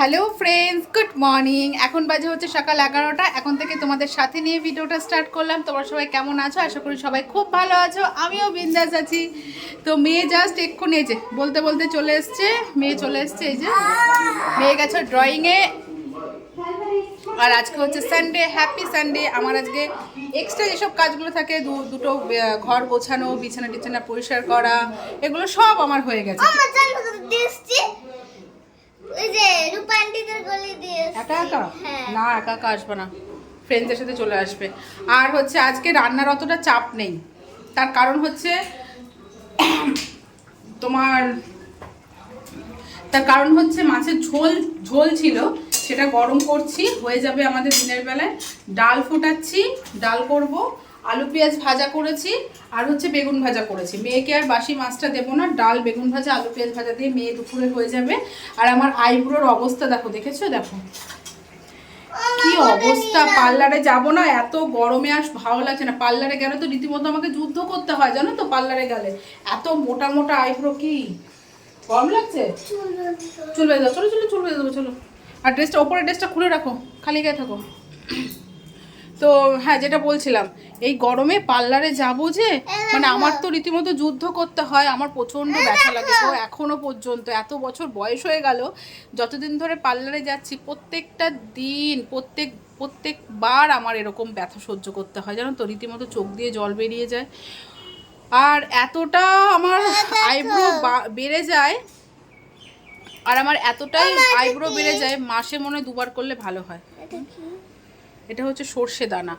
Hello friends good morning এখন বাজে হচ্ছে সকাল এগারোটা। এখন থেকে তোমাদের সাথে নিয়ে ভিডিওটা স্টার্ট করলাম। তোমরা সবাই কেমন আছো? আশা করি সবাই খুব ভালো আছো। আমিও বিন্দাস আছি। তো মেয়ে জাস্ট এক্ষুনি এই যে, বলতে বলতে চলে এসছে। মেয়ে চলে এসছে এই যে। মেয়ে গেছে ড্রয়িংয়ে আর আজকে হচ্ছে সানডে হ্যাপি সানডে আমার আজকে এক্সট্রা যেসব কাজগুলো থাকে, দু- দুটো ঘর গোছানো বিছানা টিছানা পরিষ্কার করা, এগুলো সব আমার হয়ে গেছে। একা একা? হ্যাঁ। না একা একা আসবে না। ফ্রেন্ডসদের সাথে চলে আসবে। আর হচ্ছে আজকে রান্নার অতটা চাপ নেই। তার কারণ হচ্ছে তোমার তার কারণ হচ্ছে মাছের ঝোল ঝোল ছিল সেটা গরম করছি হয়ে যাবে আমাদের দিনের বেলায়। ডাল ফোটাচ্ছি ডাল করব। আলু পেঁয়াজ ভাজা করেছি আর হচ্ছে বেগুন ভাজা করেছি। মেয়েকে আর বাসি মাছটা দেবো না, ডাল, বেগুন ভাজা, আলু পেঁয়াজ ভাজা দিয়ে মেয়ে দুপুরে হয়ে যাবে। আর আমার আইব্রোর অবস্থা দেখো, দেখেছ? দেখো। কি অবস্থা, পার্লারে যাব না, এত গরমে আর ভালো লাগছে না। পার্লারে গেলে তো রীতিমতো আমাকে যুদ্ধ করতে হয়, জানো তো পার্লারে গেলে। এত মোটা মোটা আইব্রো কি? গরম লাগছে? চুল বেঁধে দাও, চলো চলো, চুল বেঁধে দেবো চলো। আর ড্রেসটা ওপরের ড্রেসটা খুলে রাখো, খালি গায়ে থাকো। তো হ্যাঁ যেটা বলছিলাম এই গরমে পার্লারে যাব যে মানে আমার তো রীতিমতো যুদ্ধ করতে হয় আমার প্রচণ্ড ব্যথা লাগে তো এখনও পর্যন্ত এত বছর বয়স হয়ে গেল যতদিন ধরে পার্লারে যাচ্ছি প্রত্যেকটা দিন প্রত্যেক প্রত্যেকবার আমার এরকম ব্যথা সহ্য করতে হয় জানো তো রীতিমতো চোখ দিয়ে জল বেরিয়ে যায়। আর এতটা আমার আইব্রো বেড়ে যায় আর আমার এতটাই আইব্রো বেড়ে যায় মাসে মনে হয় দুবার করলে ভালো হয়। এটা হচ্ছে সর্ষে দানা।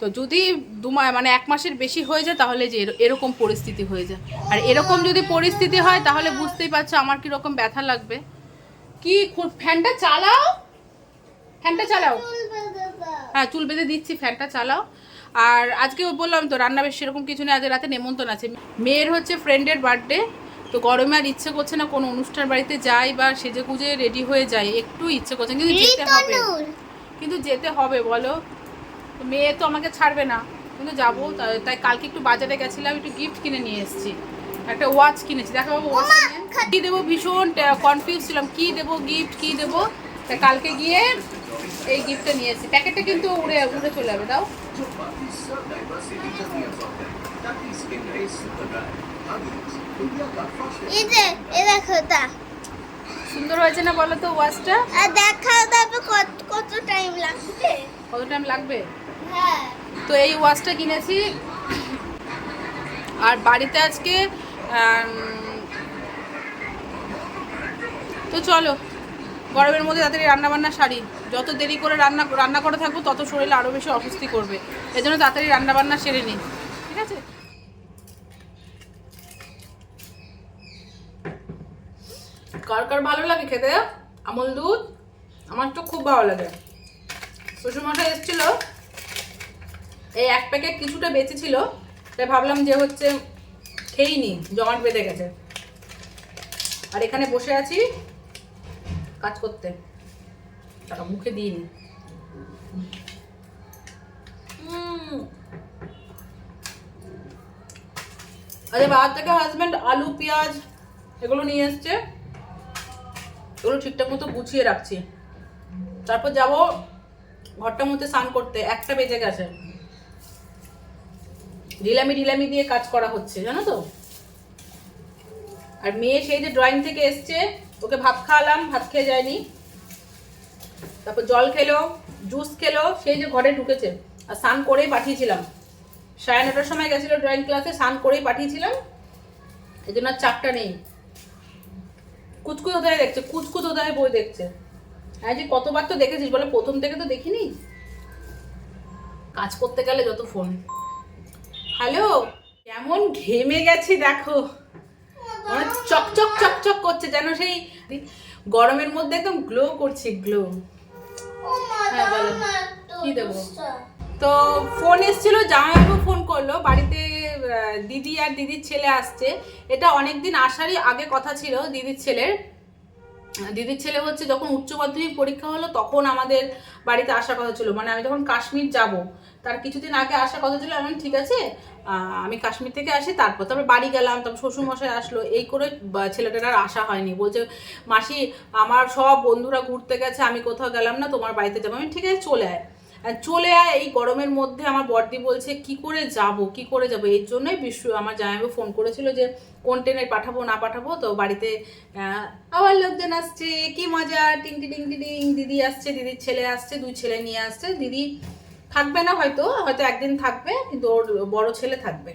তো যদি দু মানে এক মাসের বেশি হয়ে যায় তাহলে যে এর- এরকম পরিস্থিতি হয়ে যায়। আর এরকম যদি পরিস্থিতি হয় তাহলে বুঝতেই পারছ আমার কীরকম ব্যথা লাগবে। কি ফ্যানটা চালাও। ফ্যানটা চালাও। হ্যাঁ চুল বেঁধে দিচ্ছি ফ্যানটা চালাও। আর আজকে বললাম তো রান্না বেশ সেরকম কিছু নেই আজ রাতে নেমন্তন্ন আছে। মেয়ের হচ্ছে ফ্রেন্ডের বার্থডে তো গরমে আর ইচ্ছে করছে না কোনো অনুষ্ঠান বাড়িতে যাই বা সেজে গুজে রেডি হয়ে যাই একটু ইচ্ছে করছে কিন্তু যেতে হবে। কিন্তু যেতে হবে বলো। মেয়ে তো আমাকে ছাড়বে না। কিন্তু যাব তাই- তাই কালকে একটু বাজারে গেছিলাম একটু গিফট কিনে নিয়ে এসেছি। একটা ওয়াচ কিনেছি। দেখা বাবু ওয়াচ কি দেবো? ভীষণ কনফিউজ ছিলাম। কি দেবো গিফট কি দেবো? তা কালকে গিয়ে এই গিফটটা নিয়ে এসেছি। প্যাকেটটা কিন্তু উড়ে উড়ে চলে যাবে দাও। এই যে এ দেখো তা। সুন্দর হয়েছে না বলো তো ওয়াচটা দেখাও কত টাইম লাগবে? কত টাইম লাগবে? হ্যাঁ। তো এই ওয়াচটা কিনেছি। আর বাড়িতে আজকে তো চলো গরমের মধ্যে তাড়াতাড়ি রান্না বান্না সারি। যত দেরি করে রান্না রান্না করে থাকব তত শরীরে আরও বেশি অস্বস্তি করবে। এই জন্য তাড়াতাড়ি রান্না বান্না সেরে নিই ঠিক আছে? কার কার ভালো লাগে খেতে? আমল দুধ? আমার তো খুব ভালো লাগে। শ্বশুরমশাই এসেছিল, এই এক প্যাকেট কিছুটা বেঁচেছিল, তাই ভাবলাম যে হচ্ছে খেয়েই নি জমাট বেঁধে গেছে। আর এখানে বসে আছি কাজ করতে। টাকা মুখে দিইনি। উম। আরে বাজার থেকে হাজব্যান্ড আলু, পেঁয়াজ এগুলো নিয়ে এসছে। এগুলো ঠিকঠাক মতো গুছিয়ে রাখছি। তারপর যাব ঘরটার মধ্যে স্নান করতে, একটা বেজে গেছে। ঢিলামি ঢিলামি দিয়ে কাজ করা হচ্ছে, জানো তো? আর মেয়ে সেই যে ড্রয়িং থেকে এসছে, ওকে ভাত খাওয়ালাম, ভাত খেয়ে যায়নি। তারপর জল খেলো জুস খেলো, সেই যে ঘরে ঢুকেছে। আর স্নান করেই পাঠিয়েছিলাম। সাড়ে নটার সময় গেছিল ড্রয়িং ক্লাসে স্নান করেই পাঠিয়েছিলাম। এই জন্য আর চাপটা নেই। কুচকুচ ওদায় দেখছে, কুচকুচ ওদায় বই দেখছে। হ্যাঁ যে কতবার তো দেখেছিস বলে? প্রথম থেকে তো দেখিনি। কাজ করতে গেলে যত ফোন হ্যালো কেমন ঘেমে গেছি দেখো। মানে চকচক চকচক করছে যেন সেই গরমের মধ্যে একদম গ্লো করছে গ্লো হ্যাঁ, বলো। কি দেবো? তো ফোন এসেছিল জামাইবাবু ফোন করল। বাড়িতে দিদি আর দিদির ছেলে আসছে। এটা অনেক দিন আসারই আগে কথা ছিল দিদির ছেলের। দিদির ছেলে হচ্ছে যখন উচ্চ মাধ্যমিক পরীক্ষা হলো তখন আমাদের বাড়িতে আসার কথা ছিল। মানে আমি যখন কাশ্মীর যাব, তার কিছুদিন আগে আসার কথা ছিল, আমি ঠিক আছে আমি কাশ্মীর থেকে আসি, তারপর তারপর বাড়ি গেলাম, তারপর শ্বশুরমশাই আসলো। এই করে ছেলেটার আর আসা হয়নি। বলছে, মাসি, আমার সব বন্ধুরা ঘুরতে গেছে, আমি কোথাও গেলাম না, তোমার বাড়িতে যাব। আমি ঠিক আছে, চলে আয়। চলে আয়, এই গরমের মধ্যে আমার বর্দি বলছে, কি করে যাব, কি করে যাব? এর জন্যই বিশ্ব আমার জামাইবাবু ফোন করেছিল যে, কোন ট্রেনে পাঠাবো, না পাঠাবো? তো বাড়িতে আবার লোকজন আসছে, কি মজা টিংটি টিংটি টিং দিদি আসছে, দিদির ছেলে আসছে, দুই ছেলে নিয়ে আসছে, দিদি থাকবে না হয়তো হয়তো একদিন থাকবে, কিন্তু ওর বড় ছেলে থাকবে।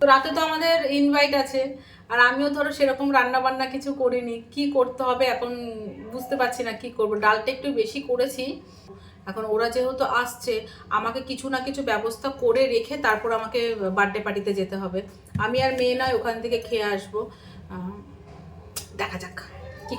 তো রাতে তো আমাদের ইনভাইট আছে, আর আমিও ধরো সেরকম রান্না বান্না কিছু করিনি, কি করতে হবে এখন বুঝতে পারছি না কি করব, ডালটা একটু বেশি করেছি এখন ওরা যেহেতু আসছে, আমাকে কিছু না কিছু ব্যবস্থা করে রেখে তারপর আমাকে বার্থডে পার্টিতে যেতে হবে। আমি আর মেয়ে নয়, ওখান থেকে খেয়ে আসব। দেখা যাক কি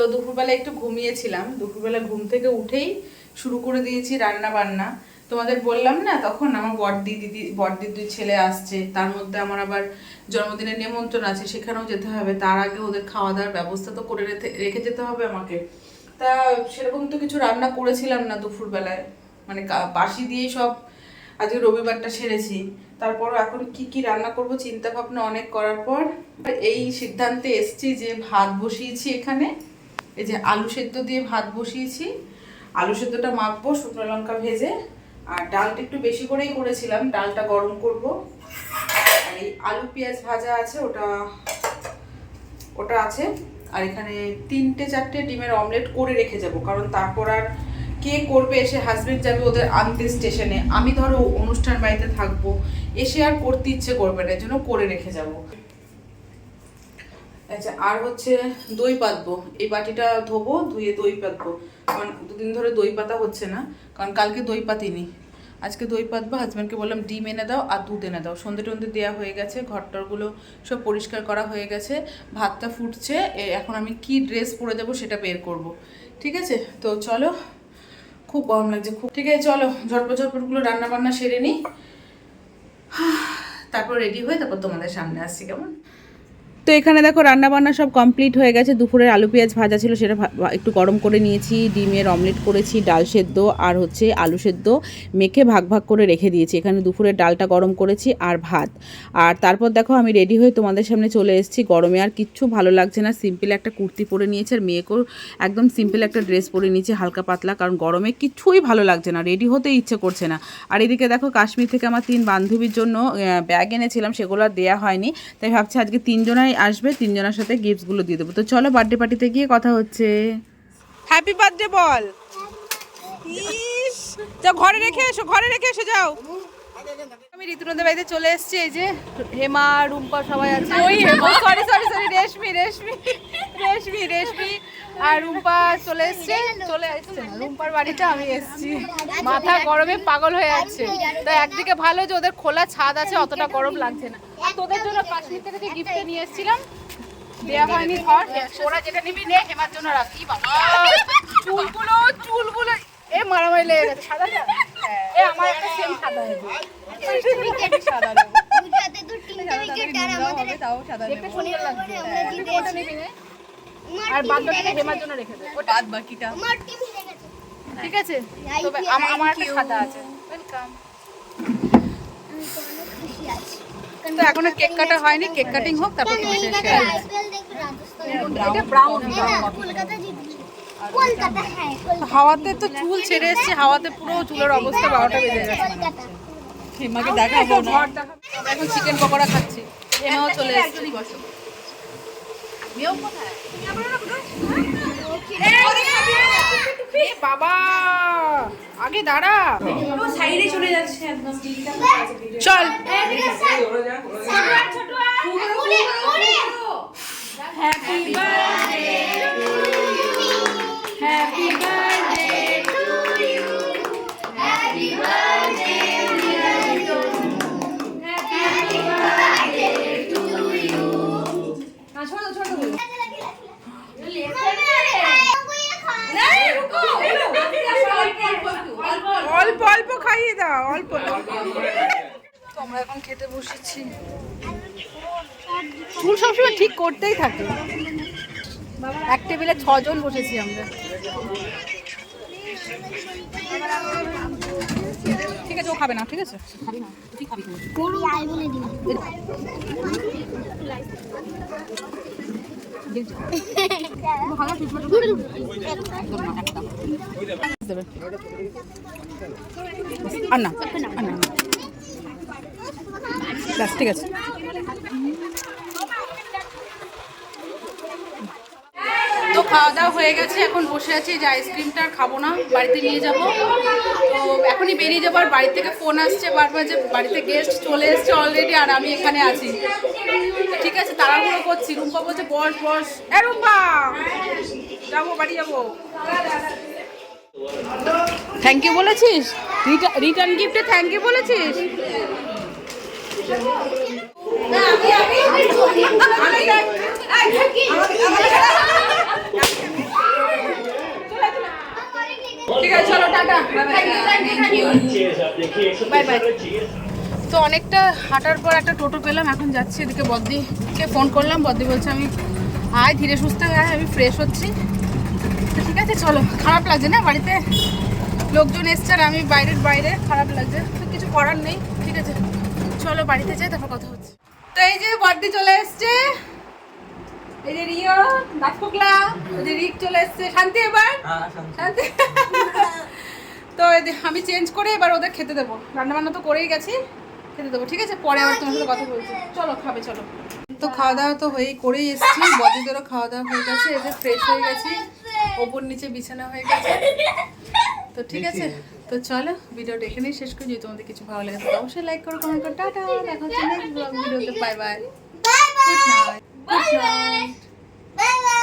তো দুপুরবেলা একটু ঘুমিয়েছিলাম। দুপুরবেলা ঘুম থেকে উঠেই শুরু করে দিয়েছি রান্না বান্না তোমাদের বললাম না, তখন আমার বড়দি দিদি, বড়দির দুই ছেলে আসছে। তার মধ্যে আমার আবার জন্মদিনের নিমন্ত্রণ আছে, সেখানেও যেতে হবে। তার আগে ওদের খাওয়া দাওয়ার ব্যবস্থা তো করে রেখে- যেতে হবে আমাকে। তা সেরকম তো কিছু রান্না করেছিলাম না দুপুরবেলায়। মানে বাসি দিয়েই সব আজকে রবিবারটা সেরেছি। তারপর এখন কি কি রান্না করব চিন্তা ভাবনা অনেক করার পর, এই সিদ্ধান্তে এসছি যে ভাত বসিয়েছি এখানে। এই যে আলু সেদ্ধ দিয়ে ভাত বসিয়েছি। আলু সেদ্ধটা মাখবো, শুকনো লঙ্কা ভেজে। আর ডালটা একটু বেশি করেই করেছিলাম, ডালটা গরম করব। আর এই আলু পেঁয়াজ ভাজা আছে, ওটা ওটা আছে। আর এখানে তিনটে চারটে ডিমের অমলেট করে রেখে যাব, কারণ তারপর আর কে করবে এসে হাজবেন্ড যাবে ওদের আনতে স্টেশনে। আমি ধরো অনুষ্ঠান বাড়িতে থাকব, এসে আর করতে ইচ্ছে করবে না এর জন্য করে রেখে যাব। আচ্ছা আর হচ্ছে দই পাতবো। এই বাটিটা ধোবো, ধুয়ে দই পাতবো। কারণ দুদিন ধরে দই পাতা হচ্ছে না, কারণ কালকে দই পাতিনি। আজকে দই পাতবো হাজব্যান্ডকে বললাম ডিম এনে দাও আর দুধ এনে দাও। সন্ধে টন্ধে দেওয়া হয়ে গেছে, ঘরটরগুলো সব পরিষ্কার করা হয়ে গেছে, ভাতটা ফুটছে এখন আমি কি ড্রেস পরে দেবো সেটা বের করব। ঠিক আছে? তো চলো, খুব গরম লাগছে, খুব ঠিক আছে, চলো, ঝটপট ঝটপটগুলো রান্না বান্না সেরে নিই। তারপর রেডি হয়ে তারপর তোমাদের সামনে আসছি, কেমন? তো এখানে দেখো রান্না বান্না সব কমপ্লিট হয়ে গেছে। দুপুরের আলু পেঁয়াজ ভাজা ছিল, সেটা একটু গরম করে নিয়েছি। ডিমের অমলেট করেছি, ডাল সেদ্ধ আর হচ্ছে আলু সেদ্ধ। মেখে ভাগ ভাগ করে রেখে দিয়েছি। এখানে দুপুরের ডালটা গরম করেছি আর ভাত। আর তারপর দেখো আমি রেডি হয়ে তোমাদের সামনে চলে এসেছি গরমে। আর কিচ্ছু ভালো লাগছে না। সিম্পল একটা কুর্তি পরে নিয়েছে আর মেয়েকেও একদম সিম্পল একটা ড্রেস পরে নিয়েছে, হালকা পাতলা। কারণ গরমে কিছুই ভালো লাগছে না। রেডি হতে ইচ্ছে করছে না। আর এদিকে দেখো কাশ্মীর থেকে আমার তিন বান্ধবীর জন্য ব্যাগ এনেছিলাম। সেগুলো আর দেওয়া হয়নি। তাই ভাবছি আজকে তিনজনাই আসবে তিনজনের সাথে গিফটসগুলো দিয়ে দেবো। তো চলো বার্থডে পার্টিতে গিয়ে কথা হচ্ছে। হ্যাপি বার্থডে বল। ইস যাও ঘরে রেখে এসো ঘরে রেখে এসো যাও। আমি ঋতুনন্দের বাড়িতে চলে এসেছি এই যে হেমা রুম্পা সবাই আছে। ওই sorry sorry sorry Reshmi Reshmi Reshmi Reshmi. আর রুম্পা চলে এসছে চলে এসছে। রুম্পার বাড়িতে আমি এসেছি। মাথা গরমে পাগল হয়ে যাচ্ছে। তো একদিকে ভালো যে ওদের খোলা ছাদ আছে অতটা গরম লাগছে না। তোদের জন্য কাশ্মীর থেকে যে গিফটটা নিয়ে এসেছিলাম। দেওয়া হয়নি ধর ওরা যেটা নিবি নে হেমার জন্য রাখি। বাবা। চুলগুলো চুলগুলো এ মারামারি লেগে গেছে। সাদা এ আমার একটা সেম সাদা নেব সাদা তো আর বাদ বাকিটা হেমার জন্য রেখে বাদ বাকিটা। ঠিক আছে। তবে আম- আমার একটা সাদা আছে। ওয়েলকাম খুশি আছি। তো এখনও কেক কাটা হয়নি কেক কাটিং হোক তারপর তুমি শেষ করে আইপিএল দেখবে রাজস্থান এটা ব্রাউন হ্যাঁ হাওয়াতে তো চুল ছেড়ে এসছে হাওয়াতে পুরো চুলের অবস্থা বারোটা বেজে গেছে। হিমাকে দেখাবো না। এখন চিকেন পকোড়া খাচ্ছি। এমাও চলে এসেছে। বসো। মেয়েও কোথায়? বাবা! আগে দাঁড়া। সাইডে চলে যাচ্ছে একদম চল। হ্যাপি বার্থডে হ্যাপি বার্থডে অল্প এক টেবিলে ছজন বসেছি আমরা। ঠিক আছে, ও খাবে না, ঠিক আছে? আর না ঠিক আছে তো খাওয়া দাওয়া হয়ে গেছে এখন বসে আছি যে আইসক্রিমটা আর খাব না বাড়িতে নিয়ে যাব তো এখনই বেরিয়ে যাব আর বাড়ি থেকে ফোন আসছে বারবার যে বাড়িতে গেস্ট চলে এসছে অলরেডি আর আমি এখানে আছি ঠিক আছে তাড়াহুড়ো করছি রুম্পা বলছে বস বস এ রুম্পা যাব বাড়ি যাব থ্যাংক ইউ বলেছিস রিটার্ন গিফটে থ্যাংক ইউ বলেছিস ঠিক আছে চলো টাটা বাই বাই তো অনেকটা হাঁটার পর একটা টোটো পেলাম এখন যাচ্ছি এদিকে বদ্দিকে ফোন করলাম বদ্দি বলছে আমি আয় ধীরে সুস্থ হয়ে আয় আমি ফ্রেশ হচ্ছি। তো ঠিক আছে চলো খারাপ লাগছে না বাড়িতে? লোকজন এসছে আর আমি বাইরের বাইরে খারাপ লাগছে। তো কিছু করার নেই ঠিক আছে। চলো বাড়িতে যাই তারপর কথা হচ্ছে। তো এই যে বদ্দি চলে এসছে এই যে রিও নাচপোকলা এই যে রিক চলে এসছে। শান্তি এবার? শান্তি। তো আমি চেঞ্জ করে এবার ওদের খেতে দেবো। রান্না বান্না তো করেই গেছি, খেতে দেবো, ঠিক আছে? পরে আবার তোমার সাথে কথা বলছি। চলো, খাবে, চলো। তো খাওয়া দাওয়া তো হয়েই, করেই এসেছি বদিদেরও খাওয়া দাওয়া হয়ে গেছে যে ফ্রেশ হয়ে গেছি, ওপর নিচে বিছানা হয়ে গেছে। তো ঠিক আছে, তো চলো, ভিডিওটা এখানেই শেষ করি। যদি তোমাদের কিছু ভালো লাগে তো অবশ্যই লাইক করো কমেন্ট করো, টাটা, দেখা হচ্ছে নেক্সট ভিডিওতে। Bye bye good night good night